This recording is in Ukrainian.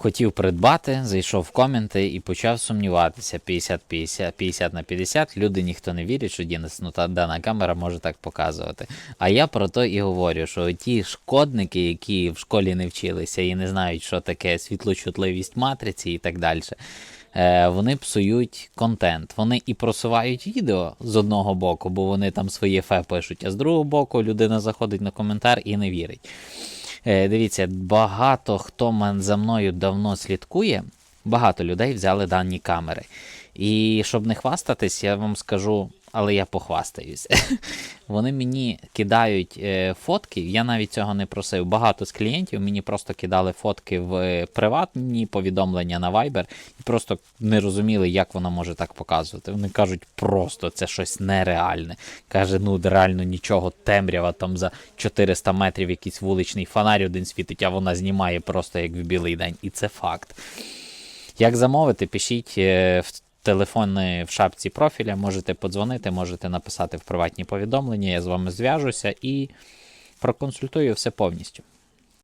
Хотів придбати, зайшов в коменти і почав сумніватися 50-50 50 на 50. Люди ніхто не вірить, що ну та дана камера може так показувати. А я про то і говорю, що ті шкодники, які в школі не вчилися і не знають, що таке світлочутливість матриці і так далі. е, Вони псують контент. Вони і просувають відео з одного боку, бо вони там своє фе пишуть, а з другого боку людина заходить на коментар і не вірить. Е, Дивіться, багато хто за мною давно слідкує, багато людей взяли дані камери. І щоб не хвастатись, я вам скажу, але я похвастаюся. Вони мені кидають е, фотки, я навіть цього не просив. Багато з клієнтів мені просто кидали фотки в е, приватні повідомлення на Viber і просто не розуміли, як воно може так показувати. Вони кажуть, просто це щось нереальне. Каже, ну реально нічого, темрява там за 400 метрів якийсь вуличний фонарь один світить, а вона знімає просто як в білий день. І це факт. Як замовити, пишіть е, в телефони в шапці профіля, можете подзвонити, можете написати в приватні повідомлення, я з вами зв'яжуся і проконсультую все повністю.